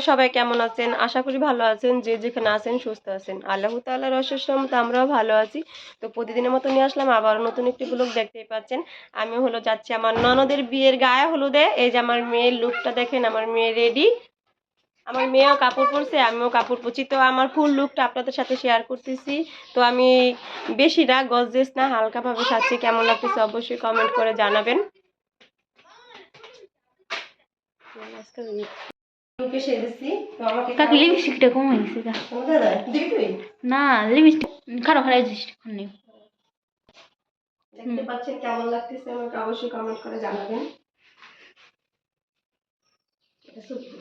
আপনারা সবাই কেমন আছেন? আশা করি ভালো আছেন। যে যেখানে আছেন, সুস্থ আছেন। আল্লাহ তাল্লাহর অশেষ রহমতে আমরাও ভালো আছি। তো প্রতিদিনের মতো নিয়ে আসলাম আবার নতুন একটি ব্লগ দেখতেই পাচ্ছেন। আমি হলো যাচ্ছি আমার ননদের বিয়ের গায়ে হলুদে। এই যে আমার মেয়ের লুকটা দেখেন, আমার মেয়ে রেডি আমার মেয়েও কাপড় পরছে, আমিও কাপড় পরছি। তো আমার ফুল লুকটা আপনাদের সাথে শেয়ার করতেছি। তো আমি বেশি না গজেস না, হালকাভাবে সাজছি। কেমন লাগতেছে অবশ্যই কমেন্ট করে জানাবেন। লুকে সেজেছি তো আমাকে কাকি লিপস্টিকটা কমে গেছে গা দাদা দিবি তুই না লিপস্টিক খারাপ খারাপ লিপস্টিক নেই। দেখতে পাচ্ছেন কেমন লাগতেছে আমাকে অবশ্যই কমেন্ট করে জানাবেন। এটা সত্যি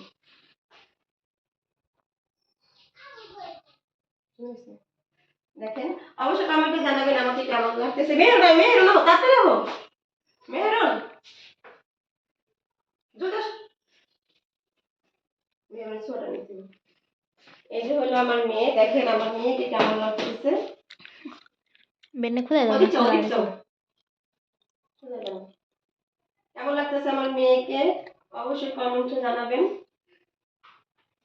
বুঝেছেন? দেখেন অবশ্যই কমেন্টে জানাবেন আমাকে কেমন লাগতেছে। মেহরুন মেহরুন তাড়াতাড়ি হো মেহরুন জুতা মেহরুন ছোটা নিতে এই যে হলো আমার মেয়ে দেখেন আমার মেয়েকে কেমন লাগতেছে। বেনে খুলে দাও। কেমন লাগতেছে আমার মেয়েকে? অবশ্যই কমেন্টে জানাবেন।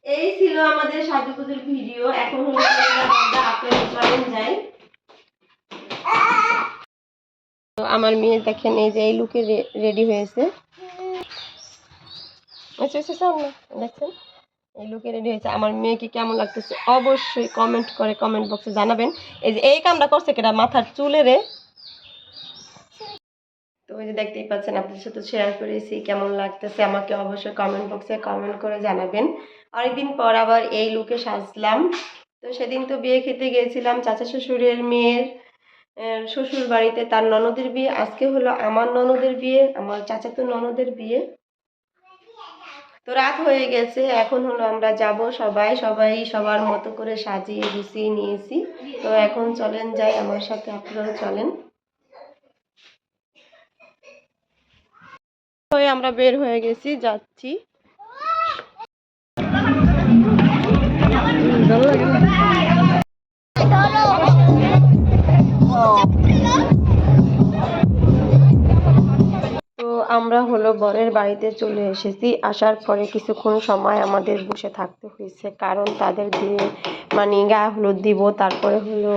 এই ছিল আমাদের সাজুগুজুর ভিডিও এখন হলো আপনারা চলেন যাই। তো আমার মেয়ে দেখেন এই যে এই লুকে রেডি হয়েছে। আচ্ছা আচ্ছা দেখছেন? লুকে রেডি হয়েছে। আমার মেয়েকে কেমন লাগতেছে অবশ্যই কমেন্ট করে কমেন্ট বক্সে জানাবেন। এই যে, এই কামটা করছে কেটা মাথার চুলে রে। তো ওই যে দেখতেই পাচ্ছেন, আপনাদের সাথে শেয়ার করেছি, কেমন লাগতেছে? আমাকে অবশ্যই কমেন্ট বক্সে কমেন্ট করে জানাবেন। অনেকদিন পর আবার এই লুকে সাজলাম। তো সেদিন তো বিয়ে খেতে গিয়েছিলাম, চাচা শ্বশুরের মেয়ের শ্বশুর বাড়িতে তার ননদের বিয়ে। আজকে হলো আমার ননদের বিয়ে, আমার চাচাতো ননদের বিয়ে। তো রাত হয়ে গেছে এখন হলো আমরা যাব সবাই সবাই সবার মতো করে সাজিয়ে গুছিয়ে নিয়েছি। তো এখন চলেন যাই আমার সাথে আপনারাও চলেন। হয়ে আমরা বের হয়ে গেছি যাচ্ছি। তো আমরা হলো বরের বাড়িতে চলে এসেছি। আসার পরে কিছুক্ষণ সময় আমাদের বসে থাকতে হয়েছে। কারণ তাদের দিয়ে মানে গায়ে হলুদ দিব, তারপরে হলো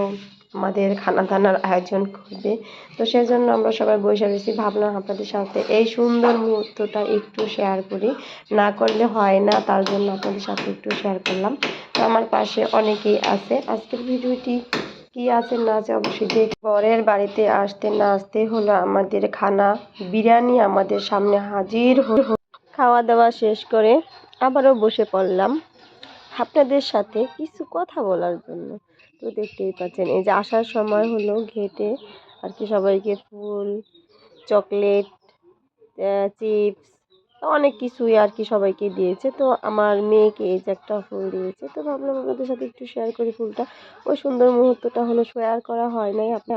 আমাদের খানা দানার আয়োজন করবে। তো সেজন্য আমরা সবাই বসে রয়েছি। ভাবলাম আপনাদের সাথে এই সুন্দর মুহূর্তটা একটু শেয়ার করি। না করলে হয় না, তার জন্য আপনাদের সাথে একটু শেয়ার করলাম। তো আমার পাশে অনেকেই আছে। আজকের ভিডিওটি কি আছে না আছে অবশ্যই দেখ বরের বাড়িতে আসতে না আসতে হলো আমাদের খানা, বিরিয়ানি আমাদের সামনে হাজির হলো। খাওয়া দাওয়া শেষ করে আবারও বসে পড়লাম আপনাদের সাথে কিছু কথা বলার জন্য। তো দেখতেই পাচ্ছেন, এই যে আসার সময় হলো ঘেটে আর কি সবাইকে ফুল, চকলেট চিপস অনেক কিছুই আর কি সবাইকে দিয়েছে। তো আমার মেয়েকে এই যে একটা ফুল দিয়েছে তো ভাবলাম আপনাদের সাথে একটু শেয়ার করি ফুলটা। ওই সুন্দর মুহূর্তটা হলো শেয়ার করা হয় নাই। আপনি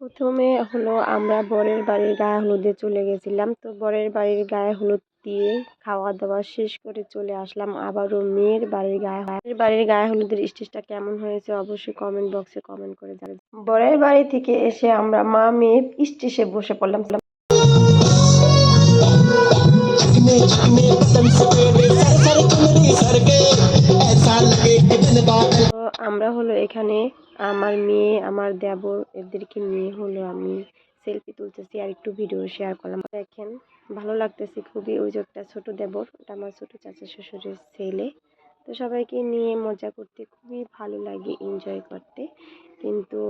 প্রথমে হলো আমরা বরের বাড়ির গায়ে হলুদে চলে গেছিলাম। তো বরের বাড়ির গায়ে হলুদ দিয়ে খাওয়া দাওয়া শেষ করে চলে আসলাম। আবারও মেয়ের বাড়ির গায়ে মেয়ের বাড়ির গায়ে হলুদের স্টেজটা কেমন হয়েছে অবশ্যই কমেন্ট বক্সে কমেন্ট করে জানাবেন। বরের বাড়ি থেকে এসে আমরা মা মেয়ে স্টেজে বসে পড়লাম। আমরা হলো এখানে আমার মেয়ে, আমার দেবর, এদেরকে নিয়ে হলো আমি সেলফি তুলতেছি আর একটু ভিডিও শেয়ার করলাম। দেখেন ভালো লাগতেছে খুবই। ওই যে একটা ছোটো দেবর, ওটা আমার ছোটো চাচা শ্বশুরের ছেলে। তো সবাইকে নিয়ে মজা করতে খুবই ভালো লাগে এনজয় করতে। কিন্তু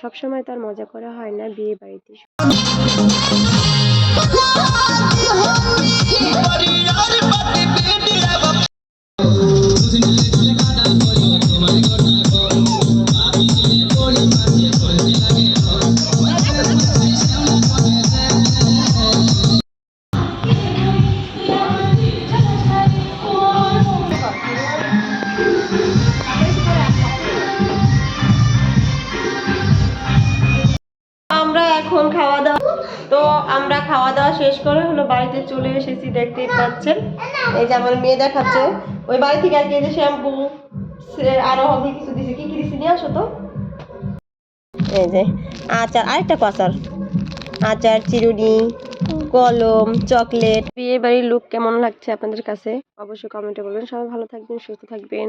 সব সময় আর মজা করা হয় না বিয়ে বাড়িতে। আমরা এখন খাওয়া দাওয়া তো আমরা খাওয়া দাওয়া শেষ করে হলো বাড়িতে চলে এসেছি পাচ্ছেন। এই যে আমার মেয়ে দেখাচ্ছে। ওই বাড়ি থেকে আর কি যে শ্যাম্পু আরও তো। এই যে আচার আচার, চিরুনি, কলম, চকলেট। বিয়ে বাড়ির লুক কেমন লাগছে আপনাদের কাছে? অবশ্যই কমেন্টে বলবেন। সবাই ভালো থাকবেন, সুস্থ থাকবেন।